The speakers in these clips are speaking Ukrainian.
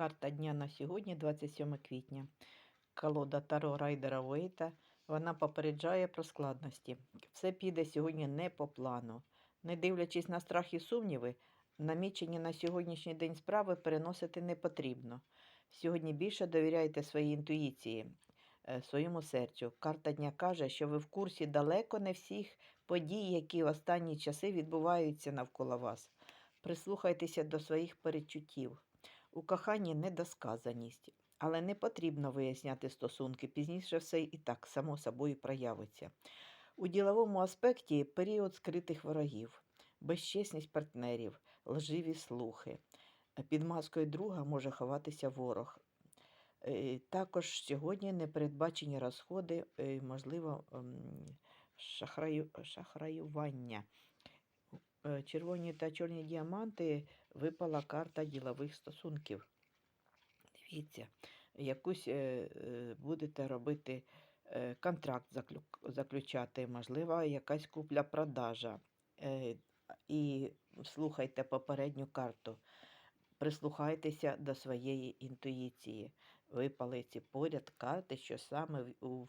Карта дня на сьогодні, 27 квітня. Колода Таро Райдера Уейта. Вона попереджає про складності. Все піде сьогодні не по плану. Не дивлячись на страх і сумніви, намічені на сьогоднішній день справи переносити не потрібно. Сьогодні більше довіряйте своїй інтуїції, е, своєму серцю. Карта дня каже, що ви в курсі далеко не всіх подій, які в останні часи відбуваються навколо вас. Прислухайтеся до своїх перечуттів. У коханні недосказаність, але не потрібно виясняти стосунки. Пізніше все і так само собою проявиться. У діловому аспекті період скритих ворогів, безчесність партнерів, лживі слухи. Під маскою друга може ховатися ворог. Е, Також сьогодні непередбачені розходи, е, можливо, ем, шахраю, шахраювання. Е, Червоні та чорні діаманти випала карта ділових стосунків. Дивіться, якусь е, е, будете робити контракт заключати, можливо, якась купля-продажа. І слухайте попередню карту. Прислухайтеся до своєї інтуїції. Випали ці поряд карти, що саме в-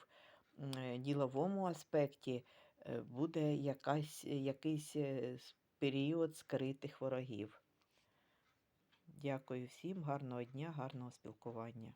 діловому аспекті буде якась, якийсь е, період скритих ворогів. Дякую всім, гарного дня, гарного спілкування.